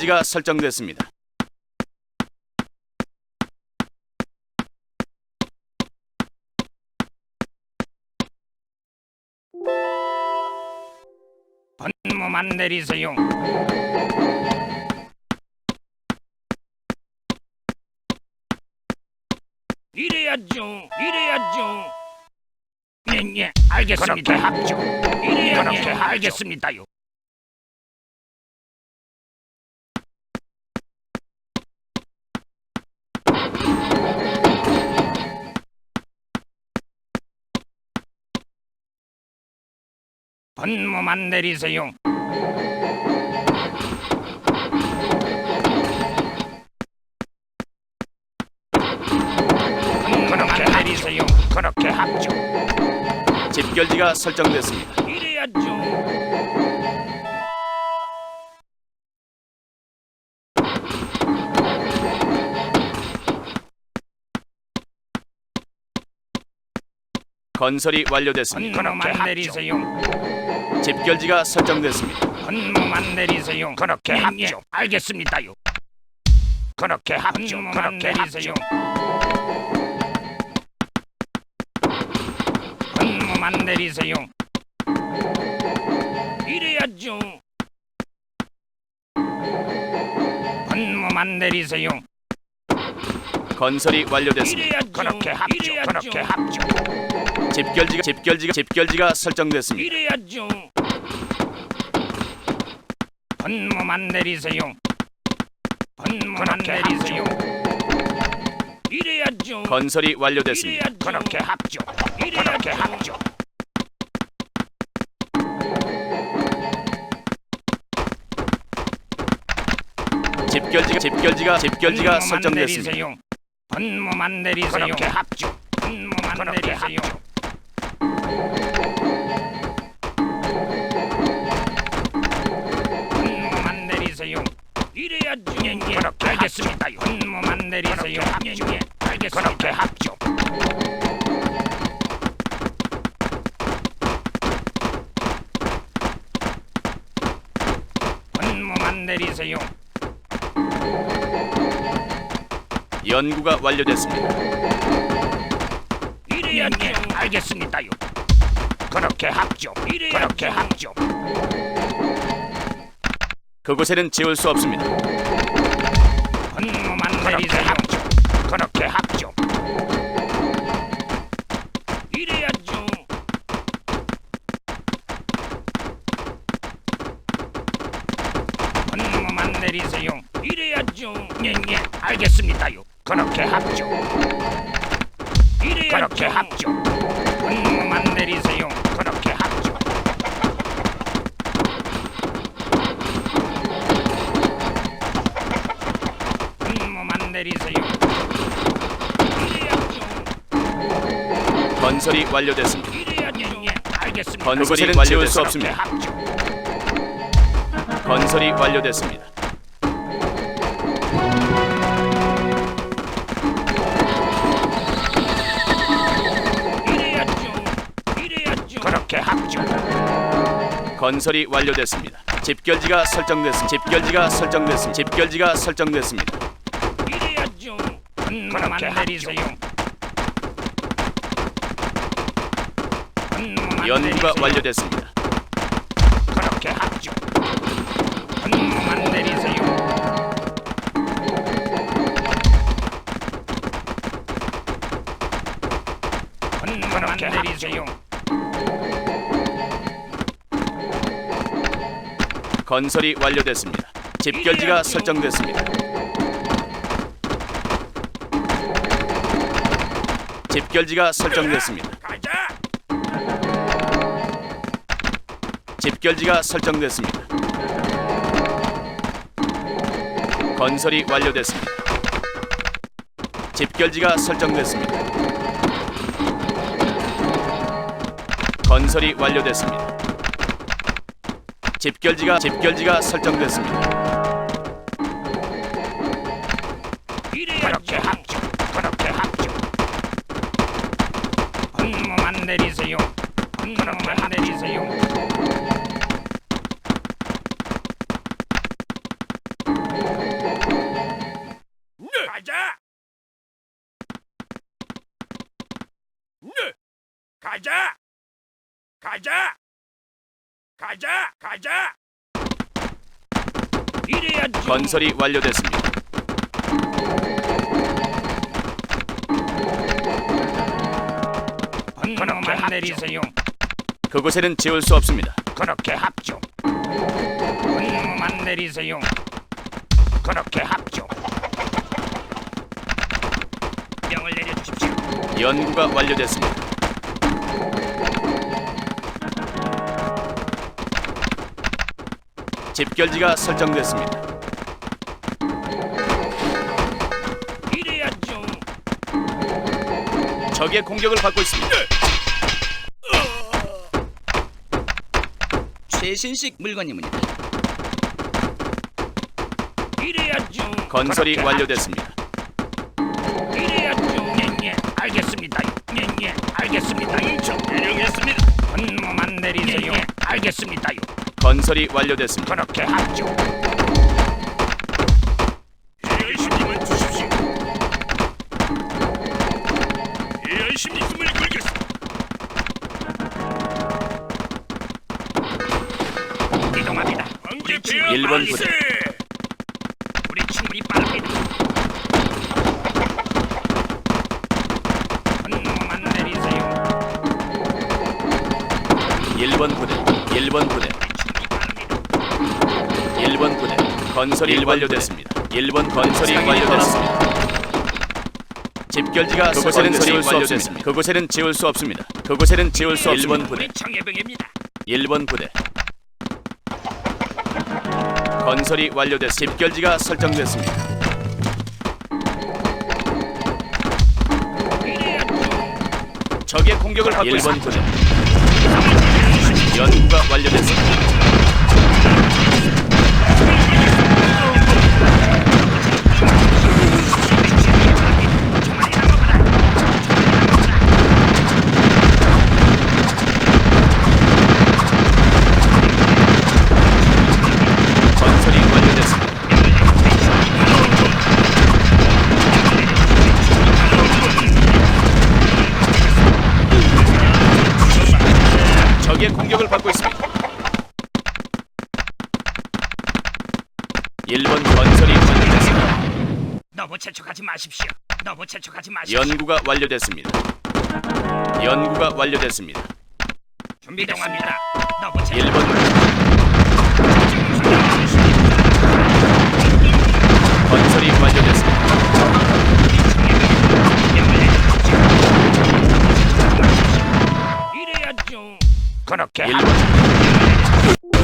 집결지가 설정됐습니다. 분무만 내리세요. 이래야죠. 이래야죠. 예, 예, 알겠습니다. 그렇게 합죠. 이래야 그렇게 알겠습니다요. 분무만 내리세요. 그렇게 내리세요. 그렇게 합죠. 집결지가 설정됐습니다. 이래야죠. 건설이 완료됐습니다. 분무만 내리세요. 집결지가 설정됐습니다. 분무만 내리세요. 그렇게 합죠. 알겠습니다요. 그렇게 합죠. 그렇게 내리세요. 분무만 내리세요. 이래야죠. 분무만 내리세요. 건설이 완료됐습니다. 이래야죠. 그렇게 합죠. 그렇게 합죠. 집결지가 집결지가 집결지가 설정됐습니다. 이래야죠. 분무만 내리세요. 분무만 내리세요. 이래야죠. 건설이 완료됐습니다. 이래야죠. 그렇게 합죠. 그렇게 합죠. 집결지가 집결지가 집결지가 분무만 설정됐습니다. 내리세요. 분무만 내리세요. 그렇게 합죠. 분무만 내리세요. 분무만 내리세요. 이래야죠. 예, 예. 그렇게 알겠습니다요. 분무만 내리세요. 예, 예. 알겠습니다. 그렇게 합죠. 분무만 내리세요. 연구가 완료됐습니다. 이래야죠. 알겠습니다요. 그렇게 합죠. 그렇게 합죠. 그곳에는 지울 수 없습니다. 분무만 내리세요. 합죠. 그렇게 합죠. 이래야죠. 그렇게 합죠. 분무만 내리세요. 그렇게 합죠. 분무만 내리세요. 이래야죠. 건설이 완료됐습니다. 예, 알겠습니다. 건설이 완료될 수 없습니다. 합죠. 건설이 완료됐습니다. 건설이 완료됐습니다. 집결지가 설정됐습니다. 집결지가 설정됐습니다. 집결지가 설정됐습니다. 이래야죠. 분무만 내리세요. 분무만 연구가 내리세요. 완료됐습니다. 그렇게 합죠. 분무만 내리세요. 분무만 내리세요. 건설이 완료됐습니다. 집결지가 설정됐습니다. 집결지가 설정됐습니다. 집결지가 설정됐습니다. 건설이 완료됐습니다. 집결지가 설정됐습니다. 건설이 완료됐습니다. 집결지가 집결지가 설정됐습니다. 그렇게 합주, 그렇게 합주. 분무만 내리세요. 분무만 내리세요. 네. 네. 가자. 가자. 가자. 이래야죠. 건설이 완료됐습니다. 분노만 내리세요. 그곳에는 지울 수 없습니다. 그렇게 합죠. 분노만 내리세요. 그렇게 합죠. 명을 내려주십시오. 연구가 완료됐습니다. 집결지가 설정됐습니다. 이래야죠. 적의 공격을 받고 있습니다. 최신식 물건이문이다. 이래야죠. 건설이 그렇게 완료됐습니다. 이래야죠. 예예. 알겠습니다. 예예. 알겠습니다. 정명했습니다. 분노만 내리세요. 예, 알겠습니다요. 건설이 완료됐습니다. 그렇게 합죠. 열심히만 주십시오. 열심히 숨을 걸겠습니다. 이동합니다. 충분히 일본 부대. 우리 충분히 빠릅니다. 내리세요. 1번 부대, 1번 부대, 건설이 완료됐습니다. 1번 건설이 완료됐습니다. 집결지가 그곳에는 지울 수 없습니다. 그곳에는 지울 수 없습니다. 그곳에는 지울 수 없습니다. 1번 부대, 청해병입니다. 1번 부대. 건설이 완료됐. 집결지가 설정됐습니다. 적의 공격을 받고 1번 부대. 연구가 완료됐습니다. 너무 재촉하지 마십시오. 너무 재촉하지 마십시오. 연구가 완료됐습니다. 연구가 완료됐습니다. 준비동합니다. 너무 재촉. 1번 건설이 완료됐습니다. 이래야죠. 그렇게 1번